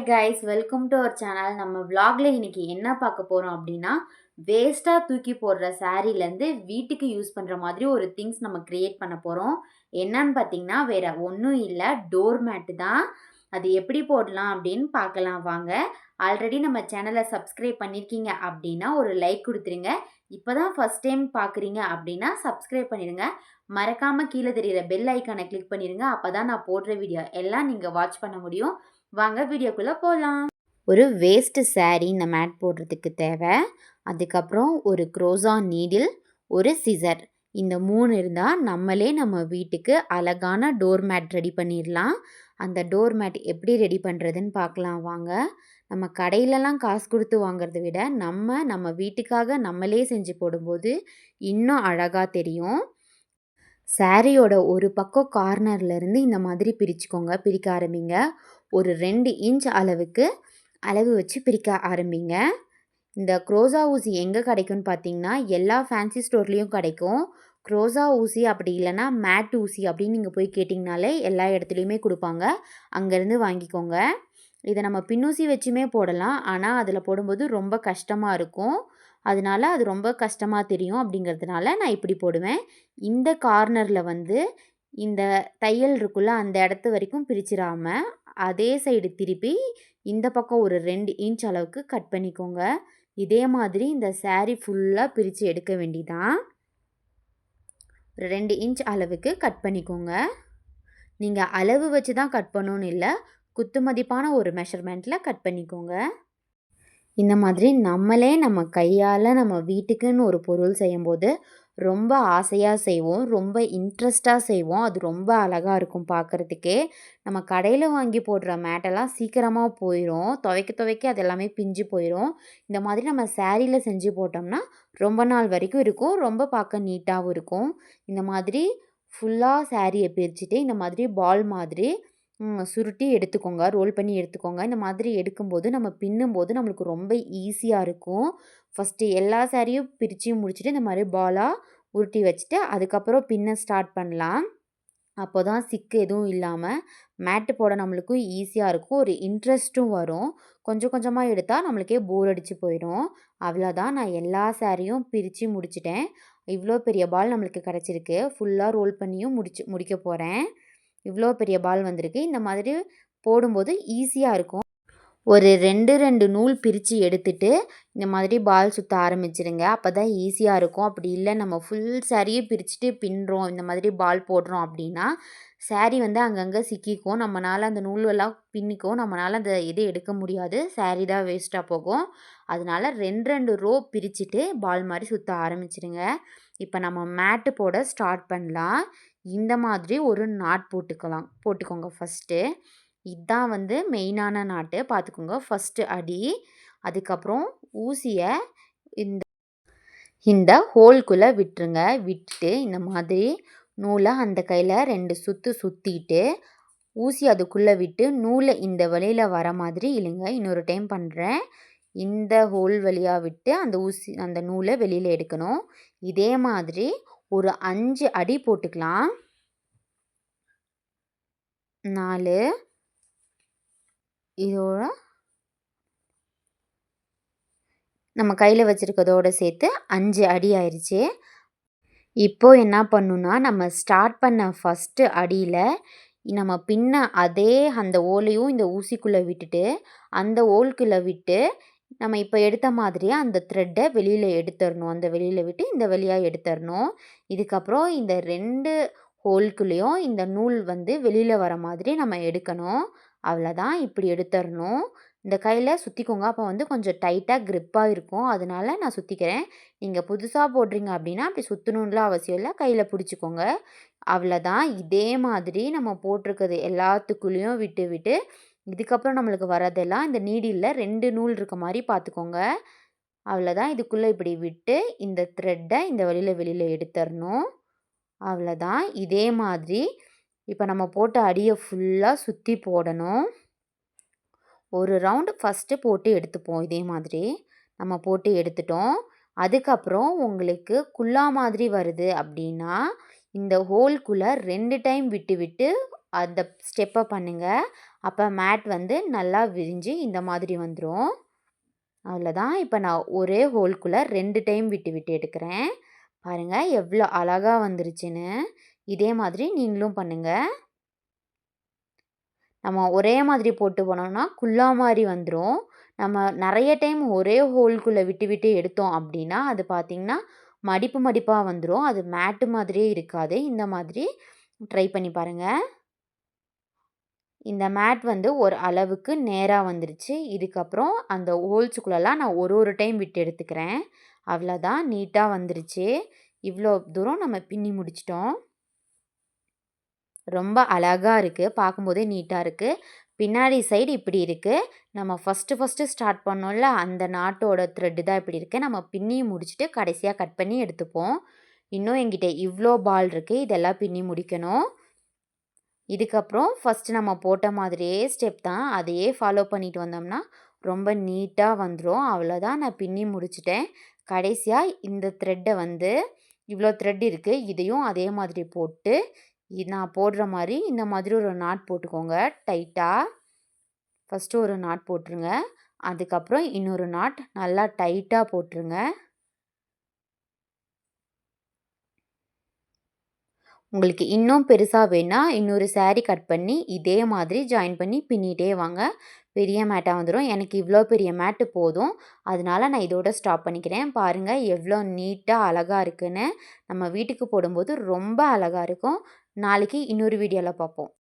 Hi guys welcome to our channel நம்ம விலாகில் இன்னைக்கு என்ன பார்க்க போகிறோம் அப்படின்னா வேஸ்ட்டாக தூக்கி போடுற சாரீலேருந்து வீட்டுக்கு யூஸ் பண்ணுற மாதிரி ஒரு திங்ஸ் நம்ம க்ரியேட் பண்ண போகிறோம் என்னன்னு பார்த்தீங்கன்னா வேறு ஒன்றும் இல்லை டோர் மேட்டு தான். அது எப்படி போடலாம் அப்படின்னு பார்க்கலாம் வாங்க. ஆல்ரெடி நம்ம சேனலை சப்ஸ்கிரைப் பண்ணியிருக்கீங்க அப்படின்னா ஒரு லைக் கொடுத்துருங்க. இப்போ தான் ஃபஸ்ட் டைம் பார்க்குறீங்க அப்படின்னா சப்ஸ்கிரைப் பண்ணிடுங்க மறக்காமல் கீழே தெரியிற பெல் ஐக்கானை கிளிக் பண்ணிடுங்க அப்போ தான் நான் போடுற வீடியோ எல்லாம் நீங்கள் வாட்ச் பண்ண முடியும். வாங்க வீடியோக்குள்ளே போகலாம் ஒரு வேஸ்ட்டு saree இந்த மேட் போடுறதுக்கு தேவை. அதுக்கப்புறம் ஒரு க்ரோசா நீடில் ஒரு சிசர் இந்த மூணு இருந்தால் நம்மளே நம்ம வீட்டுக்கு அழகான டோர் மேட் ரெடி பண்ணிடலாம். அந்த டோர் மேட் எப்படி ரெடி பண்ணுறதுன்னு பார்க்கலாம் வாங்க. நம்ம கடையிலலாம் காசு கொடுத்து வாங்குறத விட நம்ம நம்ம வீட்டுக்காக நம்மளே செஞ்சு போடும்போது இன்னும் அழகாக தெரியும். சாரியோட ஒரு பக்கம் கார்னர்லேருந்து இந்த மாதிரி பிரிச்சுக்கோங்க பிரிக்க ஆரம்பிங்க. ஒரு ரெண்டு இன்ச் அளவுக்கு அளவு வச்சு பிரிக்க ஆரம்பிங்க. இந்த க்ரோஸா ஊசி எங்கே கிடைக்கும்னு பார்த்தீங்கன்னா எல்லா ஃபேன்சி ஸ்டோர்லேயும் கிடைக்கும். குரோசா ஊசி அப்படி இல்லைன்னா மேட் ஊசி அப்படின்னு நீங்கள் போய் கேட்டிங்கனாலே எல்லா இடத்துலையுமே கொடுப்பாங்க. அங்கேருந்து வாங்கிக்கோங்க. இதை நம்ம பின்னூசி வச்சுமே போடலாம். ஆனால் அதில் போடும்போது ரொம்ப கஷ்டமாக இருக்கும். அதனால அது ரொம்ப கஷ்டமாக தெரியும் அப்படிங்கிறதுனால நான் இப்படி போடுவேன். இந்த கார்னரில் வந்து இந்த தையல் இருக்குல்ல அந்த இடத்து வரைக்கும் பிரிச்சிடாம அதே சைடு திருப்பி இந்த பக்கம் ஒரு ரெண்டு இன்ச் அளவுக்கு கட் பண்ணிக்கோங்க. இதே மாதிரி இந்த saree ஃபுல்லாக பிரித்து எடுக்க வேண்டிதான். ஒரு ரெண்டு இன்ச் அளவுக்கு கட் பண்ணிக்கோங்க. நீங்கள் அளவு வச்சு தான் கட் பண்ணணும்னு இல்லை குத்து மதிப்பான ஒரு மெஷர்மெண்ட்டில் கட் பண்ணிக்கோங்க. இந்த மாதிரி நம்மளே நம்ம கையால் நம்ம வீட்டுக்குன்னு ஒரு பொருள் செய்யும்போது ரொம்ப ஆசையாக செய்வோம் ரொம்ப இன்ட்ரெஸ்டாக செய்வோம். அது ரொம்ப அழகாக இருக்கும் பார்க்குறதுக்கே நம்ம கடையில் வாங்கி போடுற மேட்டெல்லாம் சீக்கிரமாக போயிடும் துவைக்க துவைக்க அது எல்லாமே பிஞ்சு போயிடும் இந்த மாதிரி நம்ம சேரீயில் செஞ்சு போட்டோம்னா ரொம்ப நாள் வரைக்கும் இருக்கும். ரொம்ப பார்க்க நீட்டாகவும் இருக்கும். இந்த மாதிரி ஃபுல்லாக சேரீயை பிரிச்சுட்டு இந்த மாதிரி பால் மாதிரி சுருட்டி எடுத்துக்கோங்க ரோல் பண்ணி எடுத்துக்கோங்க. இந்த மாதிரி எடுக்கும்போது நம்ம பின்னும்போது நம்மளுக்கு ரொம்ப ஈஸியாக இருக்கும். ஃபஸ்ட்டு எல்லா சாரியும் பிரித்து முடிச்சுட்டு இந்த மாதிரி பாலாக உருட்டி வச்சுட்டு அதுக்கப்புறம் பின்ன ஸ்டார்ட் பண்ணலாம். அப்போ தான் சிக்கு எதுவும் இல்லாமல் மேட்டு போட நம்மளுக்கும் ஈஸியாக இருக்கும். ஒரு இன்ட்ரெஸ்ட்டும் வரும். கொஞ்சம் கொஞ்சமாக எடுத்தால் நம்மளுக்கே போர் அடித்து போயிடும். அவ்வளோதான். நான் எல்லா சாரியும் பிரித்து முடிச்சிட்டேன். இவ்வளோ பெரிய பால் நம்மளுக்கு கிடச்சிருக்கு. ஃபுல்லாக ரோல் பண்ணியும் முடிச்சு முடிக்க போகிறேன் இவ்வளோ பெரிய பால் வந்திருக்கு. இந்த மாதிரி போடும்போது ஈஸியாக இருக்கும். ஒரு ரெண்டு ரெண்டு நூல் பிரித்து எடுத்துட்டு இந்த மாதிரி பால் சுற்ற ஆரம்பிச்சிடுங்க அப்போ தான் ஈஸியாக இருக்கும். அப்படி இல்லை நம்ம ஃபுல் சாரியை பிரிச்சுட்டு பின்னுறோம். இந்த மாதிரி பால் போடுறோம் அப்படின்னா saree வந்து அங்கங்கே சிக்கிக்கும். நம்மளால் அந்த நூலெல்லாம் பின்னிக்கும். நம்மளால் அந்த இது எடுக்க முடியாது. saree தான் வேஸ்ட்டாக போகும். அதனால ரெண்டு ரெண்டு ரோ பிரிச்சுட்டு பால் மாதிரி சுற்ற ஆரம்பிச்சிடுங்க இப்போ நம்ம மேட்டு போட ஸ்டார்ட் பண்ணலாம். இந்த மாதிரி ஒரு நாட் போட்டுக்கலாம். போட்டுக்கோங்க ஃபஸ்ட்டு இதுதான் வந்து மெயினான நாட்டு. பார்த்துக்கோங்க ஃபஸ்ட்டு அடி அதுக்கப்புறம் ஊசியை இந்த இந்த ஹோல்குள்ளே விட்டுருங்க. விட்டுட்டு இந்த மாதிரி நூலை அந்த கையில் ரெண்டு சுற்று சுற்றிட்டு ஊசி அதுக்குள்ளே விட்டு நூலை இந்த வழியில் வர மாதிரி இல்லைங்க இன்னொரு டைம் பண்ணுறேன் இந்த ஹோல் வழியாக விட்டு அந்த ஊசி அந்த நூலை வெளியில் எடுக்கணும். இதே மாதிரி ஒரு அஞ்சு அடி போட்டுக்கலாம். நாலு இதோட நம்ம கையில் வச்சுருக்கதோடு சேர்த்து அஞ்சு அடி ஆயிடுச்சு இப்போ என்ன பண்ணுன்னா நம்ம ஸ்டார்ட் பண்ண ஃபஸ்ட்டு அடியில் நம்ம பின்ன அதே அந்த ஓலையும் இந்த ஊசிக்குள்ளே விட்டுட்டு அந்த ஓல்குள்ளே விட்டு நம்ம இப்போ எடுத்த மாதிரியே அந்த த்ரெட்டை வெளியில் எடுத்துடணும். அந்த வெளியில் விட்டு இந்த வழியாக எடுத்துடணும். இதுக்கப்புறம் இந்த ரெண்டு ஹோல்குள்ளேயும் இந்த நூல் வந்து வெளியில் வர மாதிரி நம்ம எடுக்கணும். அவ்வளோதான் இப்படி எடுத்துடணும் இந்த கையில் சுற்றிக்கோங்க அப்போ வந்து கொஞ்சம் டைட்டாக க்ரிப்பாக இருக்கும். அதனால நான் சுற்றிக்கிறேன் நீங்கள் புதுசாக போடுறீங்க அப்படின்னா அப்படி சுற்றணுன்லாம் அவசியம் இல்லை. கையில் பிடிச்சிக்கோங்க. அவ்வளோதான். இதே மாதிரி நம்ம போட்டிருக்கிறது எல்லாத்துக்குள்ளேயும் விட்டு விட்டு இதுக்கப்புறம் நம்மளுக்கு வரதெல்லாம் இந்த நீடியில் ரெண்டு நூல் இருக்க மாதிரி பார்த்துக்கோங்க. அவ்வளோதான். இதுக்குள்ளே இப்படி விட்டு இந்த த்ரெட்டை இந்த வழியில் வெளியில் எடுத்துடணும் அவ்வளோதான். இதே மாதிரி இப்போ நம்ம போட்ட அடியை ஃபுல்லாக சுற்றி போடணும். ஒரு ரவுண்டு ஃபஸ்ட்டு போட்டு எடுத்துப்போம் இதே மாதிரி. நம்ம போட்டு எடுத்துட்டோம். அதுக்கப்புறம் உங்களுக்கு குல்லா மாதிரி வருது அப்படின்னா இந்த ஹோல்குள்ளே ரெண்டு டைம் விட்டு விட்டு அந்த ஸ்டெப்பை பண்ணுங்கள் அப்போ மேட் வந்து நல்லா விரிஞ்சு இந்த மாதிரி வந்துடும் அவ்வளோதான் இப்போ நான் ஒரே ஹோல்குள்ளே ரெண்டு டைம் விட்டு விட்டு எடுக்கிறேன். பாருங்கள் எவ்வளோ அழகாக வந்துருச்சுன்னு. இதே மாதிரி நீங்களும் பண்ணுங்கள் நம்ம ஒரே மாதிரி போட்டு போனோம்னா குல்லா மாதிரி வந்துடும் நம்ம நிறைய டைம் ஒரே ஹோல்குள்ளே விட்டு விட்டு எடுத்தோம் அப்படின்னா அது பார்த்திங்கன்னா மடிப்பு மடிப்பாக வந்துடும் அது மேட்டு மாதிரியே இருக்காது. இந்த மாதிரி ட்ரை பண்ணி பாருங்கள் இந்த மேட் வந்து ஒரு அளவுக்கு நேராக வந்துருச்சு. இதுக்கப்புறம் அந்த ஹோல்ஸுக்குள்ளெல்லாம் நான் ஒரு ஒரு டைம் விட்டு எடுத்துக்கிறேன். அவ்வளோதான் நீட்டாக வந்துருச்சு. இவ்வளோ தூரம் நம்ம பின்னி முடிச்சிட்டோம். ரொம்ப அழகாக இருக்குது பார்க்கும்போதே நீட்டாக இருக்குது பின்னாடி சைடு இப்படி இருக்குது நம்ம ஃபஸ்ட்டு ஃபஸ்ட்டு ஸ்டார்ட் பண்ணோம்ல அந்த நாட்டோட த்ரெட்டு தான் இப்படி இருக்குது நம்ம பின்னி முடிச்சுட்டு கடைசியாக கட் பண்ணி எடுத்துப்போம். இன்னும் எங்கிட்ட இவ்வளோ பால் இருக்குது இதெல்லாம் பின்னி முடிக்கணும். இதுக்கப்புறம் ஃபஸ்ட்டு நம்ம போட்ட மாதிரியே ஸ்டெப் தான். அதையே ஃபாலோ பண்ணிட்டு வந்தோம்னா ரொம்ப நீட்டாக வந்துடும் அவ்வளோதான் நான் பின்னி முடிச்சிட்டேன். கடைசியாக இந்த த்ரெட்டை வந்து இவ்வளோ த்ரெட் இருக்குது இதையும் அதே மாதிரி போட்டு நான் போடுற மாதிரி இந்த மாதிரி ஒரு நாட் போட்டுக்கோங்க. டைட்டாக ஃபஸ்ட்டு ஒரு நாட் போட்டுருங்க. அதுக்கப்புறம் இன்னொரு நாட் நல்லா டைட்டாக போட்டுருங்க. உங்களுக்கு இன்னும் பெருசாக வேணால் இன்னொரு சேரீ கட் பண்ணி இதே மாதிரி ஜாயின் பண்ணி பின்னிகிட்டே வாங்க. பெரிய மேட்டாக வந்துடும் எனக்கு இவ்வளோ பெரிய மேட்டு போதும். அதனால நான் இதோட ஸ்டாப் பண்ணிக்கிறேன். பாருங்கள் எவ்வளோ நீட்டாக அழகாக இருக்குன்னு. நம்ம வீட்டுக்கு போடும்போது ரொம்ப அழகாக இருக்கும். நாளைக்கு இன்னொரு வீடியோவில் பார்ப்போம்